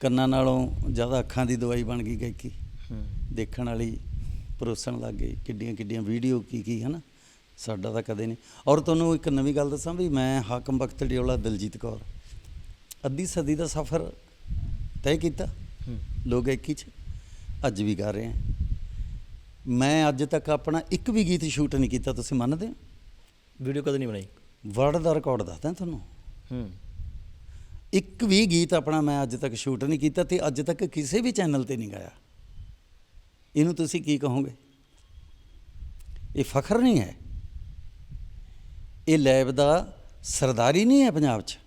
ਕੰਨਾਂ ਨਾਲੋਂ ਜ਼ਿਆਦਾ ਅੱਖਾਂ ਦੀ ਦਵਾਈ ਬਣ ਗਈ ਗਾਇਕੀ। ਦੇਖਣ ਵਾਲੀ ਪਰੋਸਣ ਲੱਗ ਗਈ ਕਿੱਡੀਆਂ ਕਿੱਡੀਆਂ ਵੀਡੀਓ ਕੀ ਕੀ ਹਨਾ? ਸਾਡਾ ਤਾਂ ਕਦੇ ਨਹੀਂ। ਔਰ ਤੁਹਾਨੂੰ ਇੱਕ ਨਵੀਂ ਗੱਲ ਦੱਸਾਂ ਵੀ ਮੈਂ ਹਾਕਮ ਬਖਤ ਡਿਓਲਾ ਦਿਲਜੀਤ ਕੌਰ ਅੱਧੀ ਸਦੀ ਦਾ ਸਫ਼ਰ ਤੈਅ ਕੀਤਾ ਲੋਕ ਗਾਇਕੀ 'ਚ ਅੱਜ ਵੀ ਗਾ ਰਹੇ ਹਾਂ ਮੈਂ ਅੱਜ ਤੱਕ ਆਪਣਾ ਇੱਕ ਵੀ ਗੀਤ ਸ਼ੂਟ ਨਹੀਂ ਕੀਤਾ ਤੁਸੀਂ ਮੰਨਦੇ ਹੋ? ਵੀਡੀਓ ਕਦੇ ਨਹੀਂ ਬਣਾਈ? ਵਰਲਡ ਦਾ ਰਿਕਾਰਡ ਦੱਸਦਾ ਤੁਹਾਨੂੰ। ਹੂੰ। ਇੱਕ ਵੀ ਗੀਤ ਆਪਣਾ ਮੈਂ ਅੱਜ ਤੱਕ ਸ਼ੂਟ ਨਹੀਂ ਕੀਤਾ ਤੇ ਅੱਜ ਤੱਕ ਕਿਸੇ ਵੀ ਚੈਨਲ ਤੇ ਨਹੀਂ ਗਾਇਆ। ਇਹਨੂੰ ਤੁਸੀਂ ਕੀ ਕਹੋਗੇ? ਇਹ ਫਖਰ ਨਹੀਂ ਹੈ? ਇਹ ਲੈਬ ਦਾ ਸਰਦਾਰੀ ਨਹੀਂ ਹੈ ਪੰਜਾਬ 'ਚ?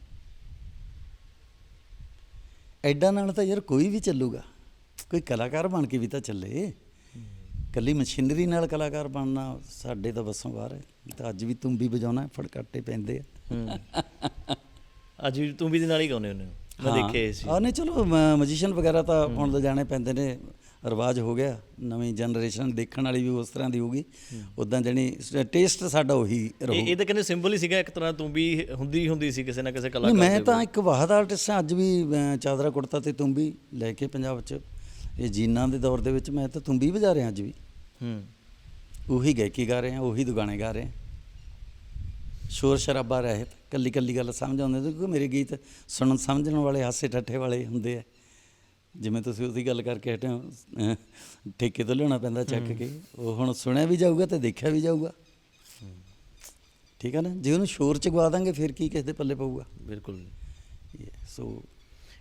ਐਡਾ ਨਾਲ ਤਾਂ ਯਾਰ ਕੋਈ ਵੀ ਚੱਲੂਗਾ। ਕੋਈ ਕਲਾਕਾਰ ਬਣ ਕੇ ਵੀ ਤਾਂ ਚੱਲੇ। ਕੱਲੀ ਮਸ਼ੀਨਰੀ ਨਾਲ ਕਲਾਕਾਰ ਬਣਨਾ ਸਾਡੇ ਤਾਂ ਵੱਸੋਂ ਬਾਹਰ ਹੈ। ਤਾਂ ਅੱਜ ਵੀ ਤੂੰ ਵੀ ਵਜਾਉਣਾ, ਫੜਕਾਟੇ ਪੈਂਦੇ ਆ। ਅੱਜ ਵੀ ਤੂੰ ਵੀ ਦੇ ਨਾਲ ਹੀ ਗਾਉਂਦੇ ਹੁੰਦੇ ਹੋ। ਮੈਂ ਦੇਖਿਆ ਸੀ। ਆ ਨਹੀਂ ਚਲੋ ਮੈਜੀਸ਼ੀਅਨ ਵਗੈਰਾ ਤਾਂ ਹੁਣ ਤਾਂ ਜਾਣੇ ਪੈਂਦੇ ਨੇ ਰਿਵਾਜ ਹੋ ਗਿਆ। ਨਵੀਂ ਜਨਰੇਸ਼ਨ ਦੇਖਣ ਵਾਲੀ ਵੀ ਉਸ ਤਰ੍ਹਾਂ ਦੀ ਹੋਊਗੀ। ਉਦਾਂ ਜਣੀ ਟੇਸਟ ਸਾਡਾ ਉਹੀ ਰਹੂ। ਇਹ ਤਾਂ ਕਹਿੰਦੇ ਸਿੰਬਲ ਹੀ ਸੀਗਾ ਇੱਕ ਤਰ੍ਹਾਂ ਤੂੰ ਵੀ ਹੁੰਦੀ ਹੁੰਦੀ ਸੀ ਕਿਸੇ ਨਾ ਕਿਸੇ ਕਲਾਕਾਰ ਮੈਂ ਤਾਂ ਇੱਕ ਵਾਹਦ ਆਰਟਿਸਟ ਹਾਂ ਅੱਜ ਵੀ ਚਾਦਰਾ ਕੁੜਤਾ ਤੇ ਤੁੰਬੀ ਲੈ ਕੇ ਪੰਜਾਬ 'ਚ। ਇਹ ਜੀਨਾਂ ਦੇ ਦੌਰ ਦੇ ਵਿੱਚ ਮੈਂ ਤਾਂ ਤੁੰਬੀ ਵਜਾ ਰਿਹਾ ਅੱਜ ਵੀ। ਹੂੰ। ਉਹੀ ਗਾਇਕੀ ਗਾ ਰਹੇ ਹਾਂ ਉਹੀ ਦੁਗਾਣੇ ਗਾ ਰਹੇ। ਹਾਂ ਸ਼ੋਰ ਸ਼ਰਾਬਾ ਰਹਿਤ ਕੱਲੀ ਕੱਲੀ ਗੱਲ ਸਮਝ ਆਉਂਦੇ ਤੇ ਕਿਉਂਕਿ ਮੇਰੇ ਗੀਤ ਸੁਣਨ ਸਮਝਣ ਵਾਲੇ ਹਾਸੇ ਠੱਠੇ ਵਾਲੇ ਹੁੰਦੇ ਆ। ਜਿਵੇਂ ਤੁਸੀਂ ਉਹਦੀ ਗੱਲ ਕਰਕੇ ਹਟੇ ਹੋ ਅਹ, ਠੇਕੇ ਤੋਂ ਲਿਆਉਣਾ ਪੈਂਦਾ ਚੱਕ ਕੇ। ਉਹ ਹੁਣ ਸੁਣਿਆ ਵੀ ਜਾਊਗਾ ਤੇ ਦੇਖਿਆ ਵੀ ਜਾਊਗਾ। ਠੀਕ ਹੈ ਨਾ? ਜੇ ਉਹਨੂੰ ਸ਼ੋਰ ਚ ਗਵਾ ਦਾਂਗੇ ਫਿਰ ਕੀ ਕਿਸੇ ਦੇ ਪੱਲੇ ਪਊਗਾ? ਬਿਲਕੁਲ। ਸੋ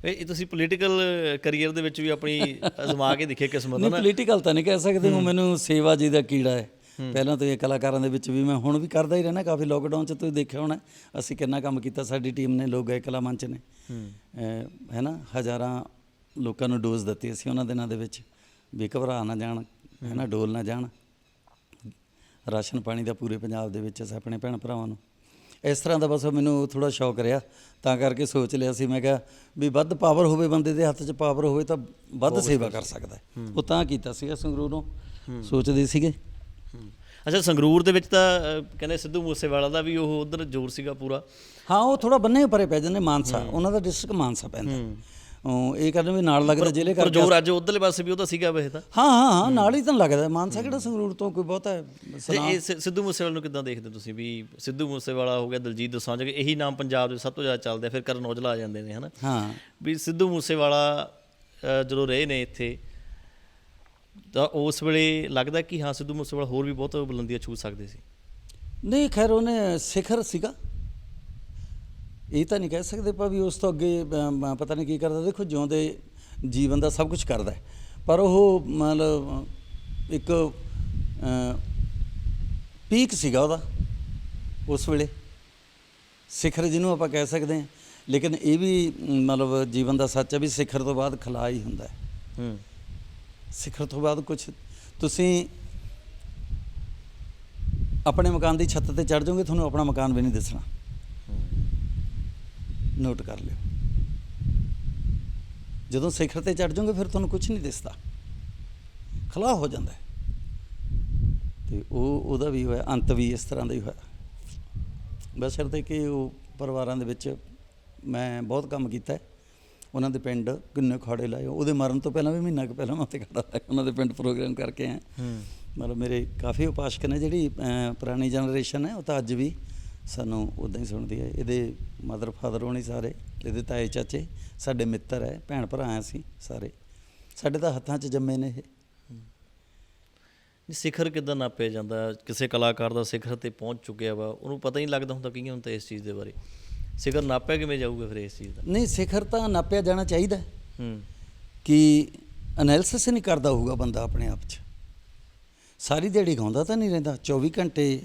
ਇਹ ਇਹ ਤੁਸੀਂ ਪੋਲੀਟੀਕਲ ਕੈਰੀਅਰ ਦੇ ਵਿੱਚ ਵੀ ਆਪਣੀ ਅਜ਼ਮਾ ਕੇ ਦੇਖੇ ਕਿਸਮਤ ਨਹੀਂ ਨਾ ਪੋਲੀਟੀਕਲ ਤਾਂ ਨਹੀਂ ਕਹਿ ਸਕਦੇ ਉਹ ਮੈਨੂੰ ਸੇਵਾ ਜੀ ਦਾ ਕੀੜਾ ਹੈ। ਪਹਿਲਾਂ ਤੋਂ ਇਹ ਕਲਾਕਾਰਾਂ ਦੇ ਵਿੱਚ ਵੀ ਮੈਂ ਹੁਣ ਵੀ ਕਰਦਾ ਹੀ ਰਹਿਣਾ ਕਾਫੀ ਲੋਕਡਾਊਨ ਚ ਤੁਸੀਂ ਦੇਖਿਆ ਹੋਣਾ ਅਸੀਂ ਕਿੰਨਾ ਕੰਮ ਕੀਤਾ ਸਾਡੀ ਟੀਮ ਨੇ ਲੋਕ ਗਏ ਕਲਾ ਮੰਚ ਨੇ। ਹੈ। ਨਾ ਹਜ਼ਾਰਾਂ ਲੋਕਾਂ ਨੂੰ ਡੋਜ਼ ਦਿੱਤੀ ਅਸੀਂ ਉਹਨਾਂ ਦਿਨਾਂ ਦੇ ਵਿੱਚ ਵੀ ਘਬਰਾ ਨਾ ਜਾਣ ਹੈ ਨਾ ਡੋਲ ਨਾ ਜਾਣ। ਰਾਸ਼ਨ ਪਾਣੀ ਦਾ ਪੂਰੇ ਪੰਜਾਬ ਦੇ ਵਿੱਚ ਅਸੀਂ ਆਪਣੇ ਭੈਣ ਭਰਾਵਾਂ ਨੂੰ। ਇਸ ਤਰ੍ਹਾਂ ਦਾ ਬਸ ਮੈਨੂੰ ਥੋੜਾ ਸ਼ੌਕ ਰਿਹਾ ਤਾਂ ਕਰਕੇ ਸੋਚ ਲਿਆ ਸੀ ਮੈਂ ਕਿਹਾ ਵੀ ਵੱਧ ਪਾਵਰ ਹੋਵੇ ਬੰਦੇ ਦੇ ਹੱਥ 'ਚ ਪਾਵਰ ਹੋਵੇ ਤਾਂ ਵੱਧ ਸੇਵਾ ਕਰ ਸਕਦਾ। ਉਹ ਤਾਂ ਕੀਤਾ ਸੀਗਾ ਸੰਗਰੂਰੋਂ ਸੋਚਦੇ ਸੀਗੇ। ਅੱਛਾ ਸੰਗਰੂਰ ਦੇ ਵਿੱਚ ਤਾਂ ਕਹਿੰਦੇ ਸਿੱਧੂ ਮੂਸੇਵਾਲਾ ਦਾ ਵੀ ਉਹ ਉਧਰ ਜ਼ੋਰ ਸੀਗਾ ਪੂਰਾ। ਹਾਂ ਉਹ ਥੋੜਾ ਬੰਨੇ ਪਰੇ ਪੈ ਜਾਂਦੇ ਮਾਨਸਾ। ਉਹਨਾਂ ਦਾ ਡਿਸਟ੍ਰਿਕਟ ਮਾਨਸਾ ਪੈਂਦਾ। ਉਹ ਇਹ ਕਰਨ ਵੀ ਨਾਲ ਲੱਗਦਾ ਜ਼ਿਲ੍ਹੇ ਪਰ ਕਰਕੇ ਜ਼ੋਰ ਅੱਜ ਉਧਰਲੇ ਪਾਸੇ ਵੀ ਉਹਦਾ ਸੀਗਾ ਵੈਸੇ ਤਾਂ। ਹਾਂ ਹਾਂ ਹਾਂ ਨਾਲ ਹੀ ਤਾਂ ਲੱਗਦਾ। ਮਾਨਸਾ ਕਿਹੜਾ ਸੰਗਰੂਰ ਤੋਂ ਕੋਈ ਬਹੁਤਾ ਹੈ ਤੇ ਇਹ ਸਿੱਧੂ ਮੂਸੇਵਾਲਾ ਨੂੰ ਕਿੱਦਾਂ ਦੇਖਦੇ ਤੁਸੀਂ ਵੀ ਸਿੱਧੂ ਮੂਸੇਵਾਲਾ ਹੋ ਗਿਆ ਦਲਜੀਤ ਦੋਸਾਂਝ ਇਹੀ ਨਾਮ ਪੰਜਾਬ ਦੇ ਸਭ ਤੋਂ ਜ਼ਿਆਦਾ ਚੱਲਦੇ ਫਿਰ ਕਰਨ ਔਜਲਾ ਆ ਜਾਂਦੇ ਨੇ ਹਨਾ? ਹਾਂ। ਵੀ ਸਿੱਧੂ ਮੂਸੇਵਾਲਾ ਜਦੋਂ ਰਹੇ ਨੇ ਇੱਥੇ ਤਾਂ ਉਸ ਵੇਲੇ ਲੱਗਦਾ ਕਿ ਹਾਂ ਸਿੱਧੂ ਮੂਸੇਵਾਲਾ ਹੋਰ ਵੀ ਬਹੁਤ ਬੁਲੰਦੀਆਂ ਛੂ ਸਕਦੇ ਸੀ। ਨਹੀਂ ਖੈਰ ਉਹਨੇ ਸਿਖਰ ਸੀਗਾ। ਇਹ ਤਾਂ ਨਹੀਂ ਕਹਿ ਸਕਦੇ ਪਰ ਵੀ ਉਸ ਤੋਂ ਅੱਗੇ ਅਮ, ਪਤਾ ਨਹੀਂ ਕੀ ਕਰਦਾ। ਦੇਖੋ ਜਿਉਂਦੇ ਜੀਵਨ ਦਾ ਸਭ ਕੁਝ ਕਰਦਾ ਹੈ। ਪਰ ਉਹ ਮਤਲਬ ਇੱਕ ਪੀਕ ਸੀਗਾ ਉਹਦਾ ਉਸ ਵੇਲੇ। ਸਿਖਰ ਜਿਹਨੂੰ ਆਪਾਂ ਕਹਿ ਸਕਦੇ ਹਾਂ। ਲੇਕਿਨ ਇਹ ਵੀ ਅਮ, ਮਤਲਬ ਜੀਵਨ ਦਾ ਸੱਚ ਹੈ ਵੀ ਸਿਖਰ ਤੋਂ ਬਾਅਦ ਖਲਾ ਹੀ ਹੁੰਦਾ ਹੈ। ਹੂੰ। ਸਿਖਰ ਤੋਂ ਬਾਅਦ ਕੁਝ ਤੁਸੀਂ ਆਪਣੇ ਮਕਾਨ ਦੀ ਛੱਤ ਤੇ ਚੜ ਜਾਓਗੇ, ਤੁਹਾਨੂੰ ਆਪਣਾ ਮਕਾਨ ਵੀ ਨਹੀਂ ਦਿਸਣਾ। ਨੋਟ ਕਰ ਲਿਓ। ਜਦੋਂ ਸਿਖਰ ਤੇ ਚੜ ਜਾਓਗੇ, ਫਿਰ ਤੁਹਾਨੂੰ ਕੁਝ ਨਹੀਂ ਦਿਸਦਾ। ਖਲਾ ਹੋ ਜਾਂਦਾ ਹੈ। ਤੇ ਉਹ, ਉਹਦਾ ਵੀ ਹੋਇਆ, ਅੰਤ ਵੀ ਇਸ ਤਰ੍ਹਾਂ ਦਾ ਹੀ ਹੋਇਆ। ਬਸ਼ਰਤੇ ਕਿ ਉਹ ਪਰਿਵਾਰਾਂ ਦੇ ਵਿੱਚ ਮੈਂ ਬਹੁਤ ਕੰਮ ਕੀਤਾ ਹੈ। ਉਹਨਾਂ ਦੇ ਪਿੰਡ ਕਿੰਨੇ ਖਾੜੇ ਲਾਏ। ਉਹਦੇ ਮਰਨ ਤੋਂ ਪਹਿਲਾਂ ਵੀ ਮਹੀਨਾ ਕੁ ਪਹਿਲਾਂ ਮੈਂ ਉੱਥੇ ਖੜਾ ਲਾਇਆ ਉਹਨਾਂ ਦੇ ਪਿੰਡ ਪ੍ਰੋਗਰਾਮ ਕਰਕੇ ਹੂੰ। ਮਤਲਬ ਮੇਰੇ ਕਾਫੀ ਉਪਾਸ਼ਕ ਨੇ ਜਿਹੜੀ ਪੁਰਾਣੀ ਜਨਰੇਸ਼ਨ ਹੈ ਉਹ ਤਾਂ ਅੱਜ ਵੀ ਸਾਨੂੰ ਉਦਾਂ ਹੀ ਸੁਣਦੀ ਹੈ। ਇਹਦੇ ਮਦਰ ਫਾਦਰ ਹੋਣੀ ਸਾਰੇ ਇਹਦੇ ਤਾਏ ਚਾਚੇ ਸਾਡੇ ਮਿੱਤਰ ਹੈ ਭੈਣ ਭਰਾ ਆ ਅਸੀਂ ਸਾਰੇ। ਸਾਡੇ ਤਾਂ ਹੱਥਾਂ 'ਚ ਜੰਮੇ ਨੇ ਇਹ। ਸਿਖਰ ਕਿੱਦਾਂ ਨਾਪਿਆ ਜਾਂਦਾ? ਕਿਸੇ ਕਲਾਕਾਰ ਦਾ ਸਿਖਰ ਤੇ ਪਹੁੰਚ ਚੁੱਕਿਆ ਵਾ। ਉਹਨੂੰ ਪਤਾ ਹੀ ਨਹੀਂ ਲੱਗਦਾ ਹੁੰਦਾ ਕਈਆਂ ਨੂੰ ਤਾਂ ਇਸ ਚੀਜ਼ ਦੇ ਬਾਰੇ। ਸਿਖਰ ਨਾਪਿਆ ਕਿਵੇਂ ਜਾਊਗਾ ਫਿਰ ਇਸ ਚੀਜ਼ ਦਾ? ਨਹੀਂ ਸਿਖਰ ਤਾਂ ਨਾਪਿਆ ਜਾਣਾ ਚਾਹੀਦਾ ਹੈ। ਕਿ ਐਨਾਲਿਸਿਸ ਨਹੀਂ ਕਰਦਾ ਹੋਊਗਾ ਬੰਦਾ ਆਪਣੇ ਆਪ 'ਚ। ਸਾਰੀ ਦਿਹਾੜੀ ਗਾਉਂਦਾ ਤਾਂ ਨਹੀਂ ਰਹਿੰਦਾ 24 ਘੰਟੇ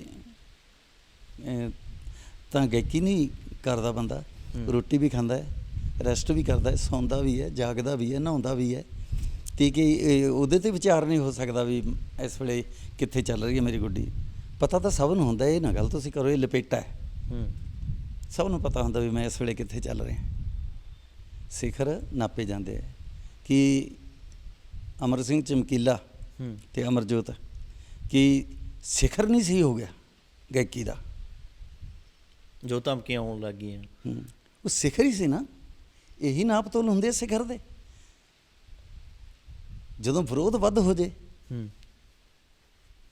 ਤਾਂ ਗਾਇਕੀ ਨਹੀਂ ਕਰਦਾ ਬੰਦਾ। ਰੋਟੀ ਵੀ ਖਾਂਦਾ ਹੈ ਰੈਸਟ ਵੀ ਕਰਦਾ ਹੈ ਸੌਂਦਾ ਵੀ ਹੈ ਜਾਗਦਾ ਵੀ ਹੈ ਨਹਾਉਂਦਾ ਵੀ ਹੈ। ਤੇ ਕਿ ਉਹਦੇ ਤੇ ਵਿਚਾਰ ਨਹੀਂ ਹੋ ਸਕਦਾ ਵੀ ਇਸ ਵੇਲੇ ਕਿੱਥੇ ਚੱਲ ਰਹੀ ਹੈ ਮੇਰੀ ਗੁੱਡੀ। ਪਤਾ ਤਾਂ ਸਭ ਨੂੰ ਹੁੰਦਾ ਇਹ ਨਾ ਗੱਲ ਤੁਸੀਂ ਕਰੋ ਇਹ ਲਪੇਟਾ ਹੈ। ਹੂੰ। ਸਭ ਨੂੰ ਪਤਾ ਹੁੰਦਾ ਵੀ ਮੈਂ ਇਸ ਵੇਲੇ ਕਿੱਥੇ ਚੱਲ ਰਿਹਾ। ਸਿਖਰ ਨਾਪੇ ਜਾਂਦੇ ਆ। ਕਿ ਅਮਰ ਸਿੰਘ ਚਮਕੀਲਾ ਤੇ ਅਮਰਜੋਤ ਕਿ ਸਿਖਰ ਨਹੀਂ ਸੀ ਹੋ ਗਿਆ ਗਾਇਕੀ ਦਾ? ਜੋ ਧਮਕੀਆਂ ਆਉਣ ਲੱਗ ਗਈਆਂ? ਹੂੰ। ਉਹ ਸਿਖਰ ਹੀ ਸੀ ਨਾ। ਇਹੀ ਨਾਪ ਤੋਲ ਹੁੰਦੇ ਸਿਖਰ ਦੇ। ਜਦੋਂ ਵਿਰੋਧ ਵੱਧ ਹੋ ਜੇ ਹੂੰ।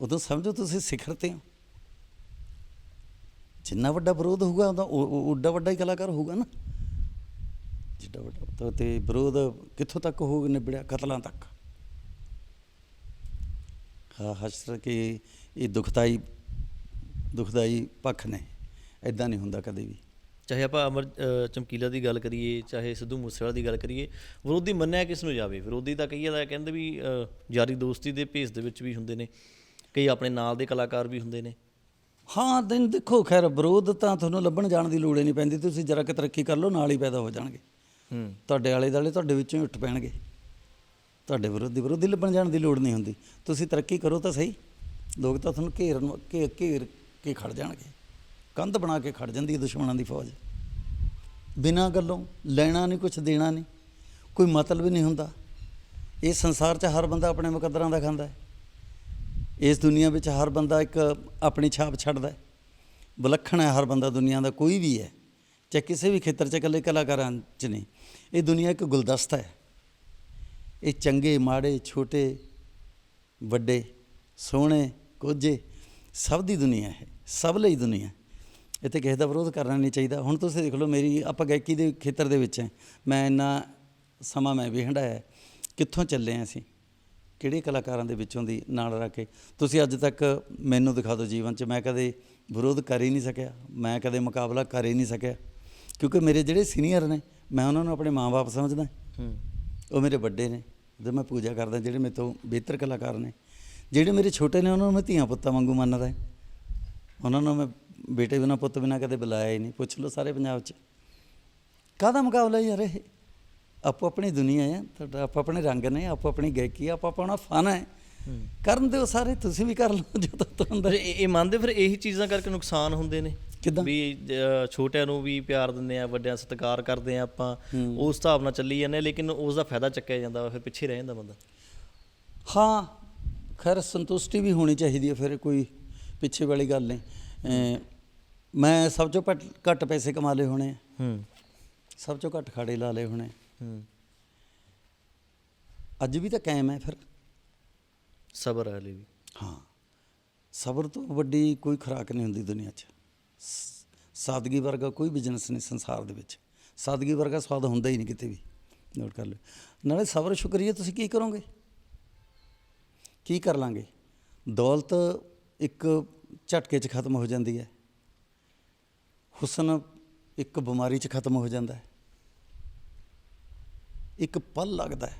ਉਦੋਂ ਸਮਝੋ ਤੁਸੀਂ ਸਿਖਰ ਤੇ ਹੋ। ਜਿੰਨਾ ਵੱਡਾ ਵਿਰੋਧ ਹੋਊਗਾ, ਉਹਦਾ ਉੱਡਾ ਵੱਡਾ ਹੀ ਕਲਾਕਾਰ ਹੋਊਗਾ ਨਾ। ਜਿੱਡਾ ਵੱਡਾ ਤਾਂ ਤੇ ਵਿਰੋਧ ਕਿੱਥੋਂ ਤੱਕ ਹੋ ਨਿਬੜਿਆ? ਕਤਲਾਂ ਤੱਕ। ਹਾਂ ਹਸ਼ਰ ਕਿ ਇਹ ਦੁਖਦਾਈ ਦੁਖਦਾਈ ਪੱਖ ਨੇ। ਐਦਾਂ ਨਹੀਂ ਹੁੰਦਾ ਕਦੇ ਵੀ। ਚਾਹੇ ਆਪਾਂ ਅਮਰ ਚਮਕੀਲਾ ਦੀ ਗੱਲ ਕਰੀਏ, ਚਾਹੇ ਸਿੱਧੂ ਮੂਸੇਵਾਲਾ ਦੀ ਗੱਲ ਕਰੀਏ, ਵਿਰੋਧੀ ਮੰਨਿਆ ਕਿਸ ਨੂੰ ਜਾਵੇ? ਵਿਰੋਧੀ ਤਾਂ ਕਈ ਦਾ ਕਹਿੰਦੇ ਵੀ ਯਾਰੀ ਦੋਸਤੀ ਦੇ ਭੇਸ ਦੇ ਵਿੱਚ ਵੀ ਹੁੰਦੇ ਨੇ। ਕਈ ਆਪਣੇ ਨਾਲ ਦੇ ਕਲਾਕਾਰ ਵੀ ਹੁੰਦੇ ਨੇ। ਹਾਂ ਦਿਨ ਦੇਖੋ ਖੈਰ ਵਿਰੋਧ ਤਾਂ ਤੁਹਾਨੂੰ ਲੱਭਣ ਜਾਣ ਦੀ ਲੋੜ ਹੀ ਨਹੀਂ ਪੈਂਦੀ ਤੁਸੀਂ ਜਰਾ ਕਿ ਤਰੱਕੀ ਕਰ ਲਓ ਨਾਲ ਹੀ ਪੈਦਾ ਹੋ ਜਾਣਗੇ। ਹੂੰ। ਤੁਹਾਡੇ ਆਲੇ ਦੁਆਲੇ ਤੁਹਾਡੇ ਵਿੱਚੋਂ ਹੀ ਉੱਠ ਪੈਣਗੇ। ਤੁਹਾਡੇ ਵਿਰੋਧੀ ਵਿਰੋਧੀ ਲੱਭਣ ਜਾਣ ਦੀ ਲੋੜ ਨਹੀਂ ਹੁੰਦੀ। ਤੁਸੀਂ ਤਰੱਕੀ ਕਰੋ ਤਾਂ ਸਹੀ। ਲੋਕ ਤਾਂ ਤੁਹਾਨੂੰ ਘੇਰਨ ਘੇ ਘੇਰ ਕੇ ਖੜ ਜਾਣਗੇ। ਕੰਧ ਬਣਾ ਕੇ ਖੜ ਜਾਂਦੀ ਹੈ ਦੁਸ਼ਮਣਾਂ ਦੀ ਫੌਜ। ਬਿਨਾਂ ਗੱਲੋਂ ਲੈਣਾ ਨਹੀਂ ਕੁਝ ਦੇਣਾ ਨਹੀਂ। ਕੋਈ ਮਤਲਬ ਹੀ ਨਹੀਂ ਹੁੰਦਾ। ਇਸ ਸੰਸਾਰ 'ਚ ਹਰ ਬੰਦਾ ਆਪਣੇ ਮੁਕੱਦਰਾਂ ਦਾ ਖਾਂਦਾ ਹੈ। ਇਸ ਦੁਨੀਆ ਵਿੱਚ ਹਰ ਬੰਦਾ ਇੱਕ ਆਪਣੀ ਛਾਪ ਛੱਡਦਾ ਹੈ। ਵਿਲੱਖਣ ਹੈ ਹਰ ਬੰਦਾ ਦੁਨੀਆ ਦਾ, ਕੋਈ ਵੀ ਹੈ, ਚਾਹੇ ਕਿਸੇ ਵੀ ਖੇਤਰ 'ਚ ਇਕੱਲੇ ਕਲਾਕਾਰਾਂ 'ਚ ਨਹੀਂ। ਇਹ ਦੁਨੀਆ ਇੱਕ ਗੁਲਦਸਤਾ ਹੈ। ਇਹ ਚੰਗੇ, ਮਾੜੇ, ਛੋਟੇ, ਵੱਡੇ, ਸੋਹਣੇ, ਕੋਝੇ, ਸਭ ਦੀ ਦੁਨੀਆ ਹੈ, ਸਭ ਲਈ ਦੁਨੀਆ ਇੱਥੇ ਕਿਸੇ ਦਾ ਵਿਰੋਧ ਕਰਨਾ ਨਹੀਂ ਚਾਹੀਦਾ। ਹੁਣ ਤੁਸੀਂ ਦੇਖ ਲਓ ਮੇਰੀ, ਆਪਾਂ ਗਾਇਕੀ ਦੇ ਖੇਤਰ ਦੇ ਵਿੱਚ ਹੈ। ਮੈਂ ਇੰਨਾ ਸਮਾਂ ਮੈਂ ਵੀ ਹੰਢਾਇਆ ਕਿੱਥੋਂ ਚੱਲੇ ਹਾਂ ਅਸੀਂ? ਕਿਹੜੇ ਕਲਾਕਾਰਾਂ ਦੇ ਵਿੱਚੋਂ ਦੀ ਨਾਲ ਰੱਖ ਕੇ। ਤੁਸੀਂ ਅੱਜ ਤੱਕ ਮੈਨੂੰ ਦਿਖਾ ਦਿਓ ਜੀਵਨ 'ਚ ਮੈਂ ਕਦੇ ਵਿਰੋਧ ਕਰ ਹੀ ਨਹੀਂ ਸਕਿਆ ਮੈਂ ਕਦੇ ਮੁਕਾਬਲਾ ਕਰ ਹੀ ਨਹੀਂ ਸਕਿਆ। ਕਿਉਂਕਿ ਮੇਰੇ ਜਿਹੜੇ ਸੀਨੀਅਰ ਨੇ ਮੈਂ ਉਹਨਾਂ ਨੂੰ ਆਪਣੇ ਮਾਂ-ਬਾਪ ਸਮਝਦਾ। ਹੂੰ। ਉਹ ਮੇਰੇ ਵੱਡੇ ਨੇ ਜਦੋਂ ਮੈਂ ਪੂਜਾ ਕਰਦਾ ਜਿਹੜੇ ਮੇਰੇ ਤੋਂ ਬਿਹਤਰ ਕਲਾਕਾਰ ਨੇ। ਜਿਹੜੇ ਮੇਰੇ ਛੋਟੇ ਨੇ ਉਹਨਾਂ ਨੂੰ ਮੈਂ ਧੀਆਂ ਪੁੱਤਾਂ ਵਾਂਗੂ ਮੰਨਦਾ। ਹੈ। ਉਹਨਾਂ ਨੂੰ ਮੈਂ ਬੇਟੇ ਬਿਨਾ ਪੁੱਤ ਬਿਨਾ ਕਦੇ ਬੁਲਾਇਆ ਹੀ ਨਹੀਂ। ਪੁੱਛ ਲਓ ਸਾਰੇ ਪੰਜਾਬ 'ਚ। ਕਾਹਦਾ ਮੁਕਾਬਲਾ ਯਾਰ ਇਹ? ਆਪੋ ਆਪਣੀ ਦੁਨੀਆ ਹੈ ਤੁਹਾਡਾ ਆਪੋ ਆਪਣੇ ਰੰਗ ਨੇ ਆਪੋ ਆਪਣੀ ਗਾਇਕੀ ਆਪੋ ਆਪਣਾ ਫਨ ਹੈ। ਕਰਨ ਦਿਓ ਸਾਰੇ ਤੁਸੀਂ ਵੀ ਕਰ ਲਓ ਜੋ ਤਾਂ ਹੁੰਦਾ। ਇਹ ਮੰਨਦੇ ਫਿਰ ਇਹੀ ਚੀਜ਼ਾਂ ਕਰਕੇ ਨੁਕਸਾਨ ਹੁੰਦੇ ਨੇ। ਕਿੱਦਾਂ? ਵੀ ਛੋਟਿਆਂ ਨੂੰ ਵੀ ਪਿਆਰ ਦਿੰਦੇ ਆ ਵੱਡਿਆਂ ਸਤਿਕਾਰ ਕਰਦੇ ਆ ਆਪਾਂ। ਉਸ ਹਿਸਾਬ ਨਾਲ ਚੱਲੀ ਜਾਂਦੇ ਲੇਕਿਨ ਉਸ ਦਾ ਫਾਇਦਾ ਚੱਕਿਆ ਜਾਂਦਾ ਫਿਰ ਪਿੱਛੇ ਰਹਿ ਜਾਂਦਾ ਬੰਦਾ। ਹਾਂ ਖੈਰ ਸੰਤੁਸ਼ਟੀ ਵੀ ਹੋਣੀ ਚਾਹੀਦੀ ਹੈ ਫਿਰ ਕੋਈ ਪਿੱਛੇ ਵਾਲੀ ਗੱਲ ਨਹੀਂ। ਮੈਂ ਸਭ ਤੋਂ ਘੱਟ ਪੈਸੇ ਕਮਾ ਲਏ ਹੋਣੇ ਹੂੰ। ਸਭ ਤੋਂ ਘੱਟ ਖਾੜੇ ਲਾ ਲਏ ਹੋਣੇ ਅੱਜ ਵੀ ਤਾਂ ਕਾਇਮ ਹੈ ਫਿਰ। ਸਬਰ ਹੈ ਲਈ ਵੀ। ਹਾਂ। ਸਬਰ ਤੋਂ ਵੱਡੀ ਕੋਈ ਖੁਰਾਕ ਨਹੀਂ ਹੁੰਦੀ ਦੁਨੀਆ 'ਚ। ਸਾਦਗੀ ਵਰਗਾ ਕੋਈ ਬਿਜ਼ਨਸ ਨਹੀਂ ਸੰਸਾਰ ਦੇ ਵਿੱਚ। ਸਾਦਗੀ ਵਰਗਾ ਸਵਾਦ ਹੁੰਦਾ ਹੀ ਨਹੀਂ ਕਿਤੇ ਵੀ। ਨੋਟ ਕਰ ਲਿਓ। ਨਾਲੇ ਸਬਰ ਸ਼ੁਕਰੀਆ ਤੁਸੀਂ ਕੀ ਕਰੋਗੇ? ਕੀ ਕਰ ਲਾਂਗੇ? ਦੌਲਤ ਇੱਕ ਝਟਕੇ 'ਚ ਖਤਮ ਹੋ ਜਾਂਦੀ ਹੈ। ਹੁਸਨ ਇੱਕ ਬਿਮਾਰੀ 'ਚ ਖਤਮ ਹੋ ਜਾਂਦਾ ਹੈ। ਇੱਕ ਪਲ ਲੱਗਦਾ ਹੈ।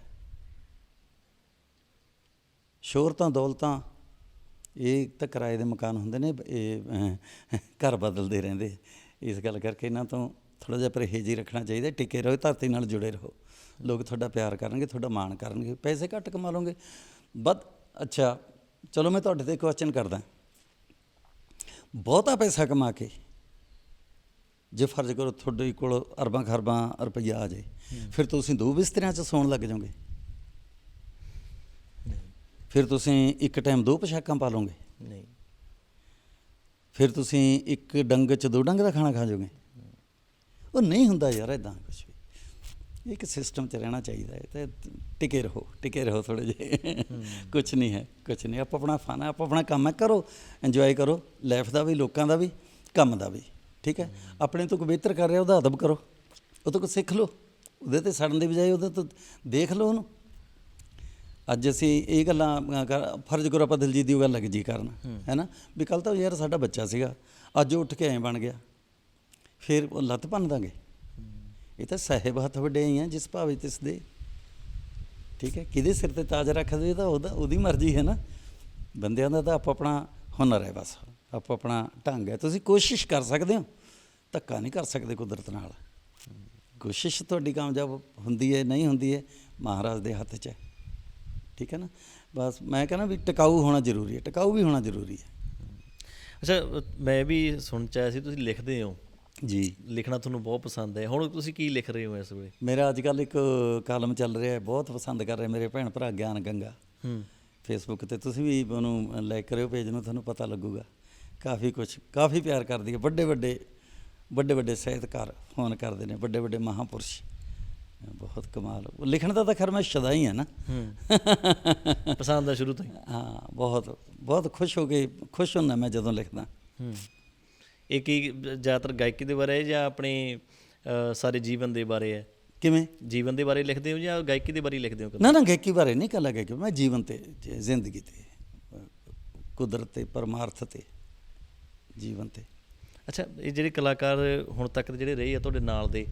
ਸ਼ੋਹਰਤਾਂ, ਦੌਲਤਾਂ, ਇਹ ਤਾਂ ਕਿਰਾਏ ਦੇ ਮਕਾਨ ਹੁੰਦੇ ਨੇ, ਇਹ ਘਰ ਬਦਲਦੇ ਰਹਿੰਦੇ। ਇਸ ਗੱਲ ਕਰਕੇ ਇਹਨਾਂ ਤੋਂ ਥੋੜਾ ਜਿਹਾ ਪਰਹੇਜ਼ ਹੀ ਰੱਖਣਾ ਚਾਹੀਦਾ ਟਿਕੇ ਰਹੋ, ਧਰਤੀ ਨਾਲ ਜੁੜੇ ਰਹੋ। ਲੋਕ ਤੁਹਾਡਾ ਪਿਆਰ ਕਰਨਗੇ, ਤੁਹਾਡਾ ਮਾਣ ਕਰਨਗੇ। ਪੈਸੇ ਘੱਟ ਕਮਾ ਲਓਗੇ। ਬਦ ਅੱਛਾ, ਚਲੋ ਮੈਂ ਤੁਹਾਡੇ ਤੇ ਕੁਐਸਚਨ ਕਰਦਾ। ਬਹੁਤਾ ਪੈਸਾ ਕਮਾ ਕੇ ਜੇ ਫਰਜ਼ ਕਰੋ ਤੁਹਾਡੇ ਕੋਲ ਅਰਬਾਂ ਖਰਬਾਂ ਰੁਪਈਆ ਆ ਜਾਏ ਫਿਰ ਤੁਸੀਂ ਦੋ ਬਿਸਤਰਿਆਂ 'ਚ ਸੌਣ ਲੱਗ ਜਾਓਗੇ। ਫਿਰ ਤੁਸੀਂ ਇੱਕ ਟਾਈਮ ਦੋ ਪੋਸ਼ਾਕਾਂ ਪਾ ਲਓਗੇ। ਨਹੀਂ। ਫਿਰ ਤੁਸੀਂ ਇੱਕ ਡੰਗ 'ਚ ਦੋ ਡੰਗ ਦਾ ਖਾਣਾ ਖਾ ਜਾਓਗੇ। ਉਹ ਨਹੀਂ ਹੁੰਦਾ ਯਾਰ ਇਦਾਂ ਕੁਝ ਵੀ। ਇੱਕ ਸਿਸਟਮ 'ਚ ਰਹਿਣਾ ਚਾਹੀਦਾ ਹੈ ਤੇ ਟਿਕੇ ਰਹੋ ਟਿਕੇ ਰਹੋ ਥੋੜੇ ਜਿਹੇ। ਕੁਝ ਨਹੀਂ ਹੈ ਕੁਝ ਨਹੀਂ। ਆਪ ਆਪਣਾ ਫਨ ਆਪ ਆਪਣਾ ਕੰਮ ਹੈ ਕਰੋ ਇੰਜੋਏ ਕਰੋ। ਲਾਈਫ ਦਾ ਵੀ ਲੋਕਾਂ ਦਾ ਵੀ ਕੰਮ ਦਾ ਵੀ। ਠੀਕ ਹੈ? ਆਪਣੇ ਤੋਂ ਕੋਈ ਬਿਹਤਰ ਕਰ ਰਿਹਾ ਉਹਦਾ ਅਦਬ ਕਰੋ। ਉਹ ਤੋਂ ਕੁਛ ਸਿੱਖ ਲਓ। ਉਹਦੇ ਤੇ ਸੜਨ ਦੀ ਬਜਾਏ ਉਹਦੇ ਤੋਂ ਦੇਖ ਲਓ ਉਹਨੂੰ। ਅੱਜ ਅਸੀਂ ਇਹ ਗੱਲਾਂ ਫਰਜ਼ ਕਰੋ ਆਪਾਂ ਦਿਲਜੀਤ ਦੀ ਉਹ ਗੱਲ ਲੱਗ ਜੀ ਕਰਨ। ਹੈ। ਨਾ? ਵੀ ਕੱਲ ਤਾਂ ਯਾਰ ਸਾਡਾ ਬੱਚਾ ਸੀਗਾ। ਅੱਜ ਉੱਠ ਕੇ ਐਂ ਬਣ ਗਿਆ। ਫਿਰ ਉਹ ਲੱਤ ਭੰਨ ਦਾਂਗੇ। ਇਹ ਤਾਂ ਸਾਹਿਬ ਹੱਥ ਵੱਡੇ ਹੀ ਆ ਜਿਸ ਭਾਵੇਂ ਤਿਸ ਦੇ। ਠੀਕ ਹੈ? ਕਿਹਦੇ ਸਿਰ ਤੇ ਤਾਜ ਰੱਖਦੇ ਤਾਂ ਉਹਦਾ ਉਹਦੀ ਮਰਜ਼ੀ ਹੈ ਨਾ? ਬੰਦਿਆਂ ਦਾ ਤਾਂ ਆਪੋ ਆਪਣਾ ਹੁਨਰ ਹੈ ਬਸ। ਆਪੋ ਆਪਣਾ ਢੰਗ ਹੈ। ਤੁਸੀਂ ਕੋਸ਼ਿਸ਼ ਕਰ ਸਕਦੇ ਹੋ। ਧੱਕਾ ਨਹੀਂ ਕਰ ਸਕਦੇ ਕੁਦਰਤ ਨਾਲ। ਕੋਸ਼ਿਸ਼ ਤੁਹਾਡੀ ਕਾਮਯਾਬ ਹੁੰਦੀ ਹੈ ਨਹੀਂ ਹੁੰਦੀ ਹੈ ਮਹਾਰਾਜ ਦੇ ਹੱਥ 'ਚ ਹੈ। ਠੀਕ ਹੈ ਨਾ? ਬਸ ਮੈਂ ਕਹਿੰਦਾ ਵੀ ਟਿਕਾਊ ਹੋਣਾ ਜ਼ਰੂਰੀ ਹੈ। ਟਿਕਾਊ ਵੀ ਹੋਣਾ ਜ਼ਰੂਰੀ ਹੈ। ਅੱਛਾ ਮੈਂ ਵੀ ਸੁਣ ਚ ਆਇਆ ਸੀ ਤੁਸੀਂ ਲਿਖਦੇ ਹੋ। ਜੀ। ਲਿਖਣਾ ਤੁਹਾਨੂੰ ਬਹੁਤ ਪਸੰਦ ਹੈ। ਹੁਣ ਤੁਸੀਂ ਕੀ ਲਿਖ ਰਹੇ ਹੋ ਇਸ ਵੇਲੇ? ਮੇਰਾ ਅੱਜ ਕੱਲ ਇੱਕ ਕਾਲਮ ਚੱਲ ਰਿਹਾ ਹੈ। ਬਹੁਤ ਪਸੰਦ ਕਰ ਰਹੇ ਮੇਰੇ ਭੈਣ ਭਰਾ ਗਿਆਨ ਗੰਗਾ। ਹੂੰ। ਫੇਸਬੁੱਕ ਤੇ ਤੁਸੀਂ ਵੀ ਉਹਨੂੰ ਲਾਈਕ ਕਰਿਓ ਪੇਜ ਨੂੰ ਤੁਹਾਨੂੰ ਪਤਾ ਲੱਗੂਗਾ। ਕਾਫੀ ਕੁਝ ਕਾਫੀ ਪਿਆਰ ਕਰਦੀ ਹੈ। ਵੱਡੇ ਵੱਡੇ ਵੱਡੇ ਵੱਡੇ ਸਾਹਿਤਕਾਰ ਫੋਨ ਕਰਦੇ ਨੇ ਵੱਡੇ ਵੱਡੇ ਮਹਾਪੁਰਸ਼। ਬਹੁਤ ਕਮਾਲ। ਉਹ ਲਿਖਣ ਦਾ ਤਾਂ ਖੈਰ ਮੈਂ ਸ਼ਦਾ ਹੀ ਹੈ ਨਾ। ਪਸੰਦ ਆ ਸ਼ੁਰੂ ਤੋਂ ਹੀ। ਹਾਂ ਬਹੁਤ ਬਹੁਤ ਖੁਸ਼ ਹੋ ਕੇ ਖੁਸ਼ ਹੁੰਦਾ ਮੈਂ ਜਦੋਂ ਲਿਖਦਾ। ਇਹ ਕੀ ਜ਼ਿਆਦਾਤਰ ਗਾਇਕੀ ਦੇ ਬਾਰੇ ਜਾਂ ਆਪਣੇ ਸਾਰੇ ਜੀਵਨ ਦੇ ਬਾਰੇ ਹੈ? ਕਿਵੇਂ? ਜੀਵਨ ਦੇ ਬਾਰੇ ਲਿਖਦੇ ਹੋ ਜਾਂ ਗਾਇਕੀ ਦੇ ਬਾਰੇ ਲਿਖਦੇ ਹੋ? ਨਾ ਨਾ ਗਾਇਕੀ ਬਾਰੇ ਨਹੀਂ ਕੱਲਾ ਗਾਇਕੀ ਮੈਂ ਜੀਵਨ ਤੇ ਜ਼ਿੰਦਗੀ ਤੇ ਕੁਦਰਤ ਤੇ ਪਰਮਾਰਥ ਤੇ। ਜੀਵਨ ਤੇ। ਅੱਛਾ ਇਹ ਜਿਹੜੇ ਕਲਾਕਾਰ ਹੁਣ ਤੱਕ ਦੇ ਜਿਹੜੇ ਰਹੇ ਆ ਤੁਹਾਡੇ ਨਾਲ ਦੇ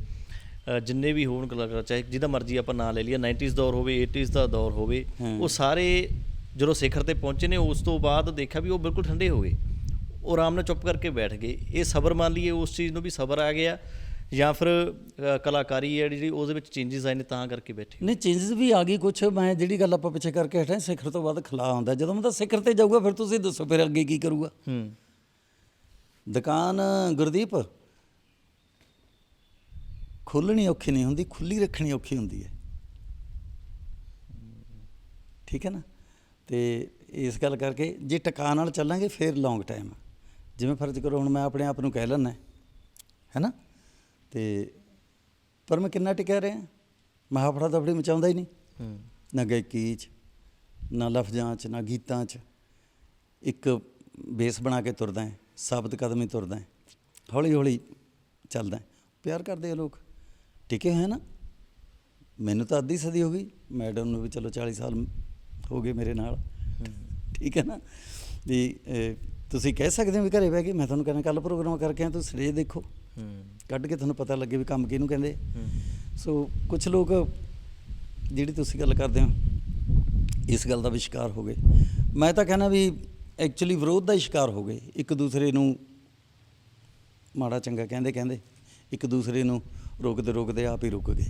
ਜਿੰਨੇ ਵੀ ਹੋਣ ਕਲਾਕਾਰ ਚਾਹੇ ਜਿਹਦਾ ਮਰਜ਼ੀ ਆਪਾਂ ਨਾਂ ਲੈ ਲਈਏ 90s ਦੌਰ ਹੋਵੇ 80s ਦਾ ਦੌਰ ਹੋਵੇ ਉਹ ਸਾਰੇ ਜਦੋਂ ਸਿਖਰ ਤੇ ਪਹੁੰਚੇ ਨੇ ਉਸ ਤੋਂ ਬਾਅਦ ਦੇਖਿਆ ਵੀ ਉਹ ਬਿਲਕੁਲ ਠੰਡੇ ਹੋ ਗਏ। ਉਹ ਆਰਾਮ ਨਾਲ ਚੁੱਪ ਕਰਕੇ ਬੈਠ ਗਏ। ਇਹ ਸਬਰ ਮੰਨ ਲਈਏ ਉਸ ਚੀਜ਼ ਨੂੰ ਵੀ ਸਬਰ ਆ ਗਿਆ ਜਾਂ ਫਿਰ ਕਲਾਕਾਰੀ ਹੈ ਜਿਹੜੀ ਉਹਦੇ ਵਿੱਚ ਚੇਂਜਸ ਆਏ ਨੇ ਤਾਂ ਕਰਕੇ ਬੈਠੇ ਨਹੀਂ ਚੇਂਜਸ ਵੀ ਆ ਗਈ ਕੁਛ। ਮੈਂ ਜਿਹੜੀ ਗੱਲ ਆਪਾਂ ਪਿੱਛੇ ਕਰਕੇ ਹਟੇ ਸਿਖਰ ਤੋਂ ਬਾਅਦ ਖਲਾ ਆਉਂਦਾ। ਜਦੋਂ ਮੈਂ ਤਾਂ ਸਿਖਰ ਤੇ ਜਾਊਗਾ ਫਿਰ ਤੁਸੀਂ ਦੱਸੋ ਫਿਰ ਅੱਗੇ ਕੀ ਕਰੂਗਾ। ਹੂੰ। ਦੁਕਾਨ ਗੁਰਦੀਪ। ਖੋਲਣੀ ਔਖੀ ਨਹੀਂ ਹੁੰਦੀ ਖੁੱਲੀ ਰੱਖਣੀ ਔਖੀ ਹੁੰਦੀ ਹੈ। ਠੀਕ ਹੈ ਨਾ? ਤੇ ਇਸ ਗੱਲ ਕਰਕੇ ਜੇ ਟਿਕਾ ਨਾਲ ਚੱਲਾਂਗੇ ਫਿਰ ਲੌਂਗ ਟਾਈਮ ਜਿਵੇਂ ਫਰਜ਼ ਕਰੋ ਹੁਣ ਮੈਂ ਆਪਣੇ ਆਪ ਨੂੰ ਕਹਿ ਲੈਣਾ ਹੈ ਨਾ? ਤੇ ਪਰ ਮੈਂ ਕਿੰਨਾ ਟਿਕਿਆ ਰਿਹਾ? ਮੈਂ ਹਫੜਾ ਦਫੜੀ ਮਚਾਉਂਦਾ ਹੀ ਨਹੀਂ। ਨਾ ਗਾਇਕੀ 'ਚ ਨਾ ਲਫ਼ਜ਼ਾਂ 'ਚ ਨਾ ਗੀਤਾਂ 'ਚ। ਇੱਕ ਬੇਸ ਬਣਾ ਕੇ ਤੁਰਦਾ ਹੈ। ਸਾਬਤ ਕਦਮੀ ਤੁਰਦਾ ਹੈ। ਹੌਲੀ ਹੌਲੀ ਚੱਲਦਾ ਹੈ। ਪਿਆਰ ਕਰਦੇ ਆ ਲੋਕ। ਟਿਕੇ ਹੋਏ ਨਾ? ਮੈਨੂੰ ਤਾਂ ਅੱਧੀ ਸਦੀ ਹੋ ਗਈ। ਮੈਡਮ ਨੂੰ ਵੀ ਚਲੋ 40 ਸਾਲ ਹੋ ਗਏ ਮੇਰੇ ਨਾਲ। ਠੀਕ ਹੈ ਨਾ? ਵੀ ਤੁਸੀਂ ਕਹਿ ਸਕਦੇ ਹੋ ਵੀ ਘਰੇ ਬਹਿ ਕੇ ਮੈਂ ਤੁਹਾਨੂੰ ਕਹਿੰਦਾ ਕੱਲ ਪ੍ਰੋਗਰਾਮ ਕਰਕੇ ਆ ਤੁਸੀਂ ਸਟੇਜ ਦੇਖੋ। ਕੱਢ ਕੇ ਤੁਹਾਨੂੰ ਪਤਾ ਲੱਗੇ ਵੀ ਕੰਮ ਕਿਹਨੂੰ ਕਹਿੰਦੇ। ਸੋ ਕੁਝ ਲੋਕ ਜਿਹੜੀ ਤੁਸੀਂ ਗੱਲ ਕਰਦੇ ਹੋ, ਇਸ ਗੱਲ ਦਾ ਵੀ ਹੋ ਗਏ। ਮੈਂ ਤਾਂ ਕਹਿੰਦਾ ਵੀ ਐਕਚੁਅਲੀ ਵਿਰੋਧ ਦਾ ਹੀ ਸ਼ਿਕਾਰ ਹੋ ਗਏ। ਇੱਕ ਦੂਸਰੇ ਨੂੰ ਮਾੜਾ ਚੰਗਾ ਕਹਿੰਦੇ ਕਹਿੰਦੇ ਇੱਕ ਦੂਸਰੇ ਨੂੰ ਰੋਕਦੇ ਰੋਕਦੇ ਆਪ ਹੀ ਰੁਕ ਗਏ।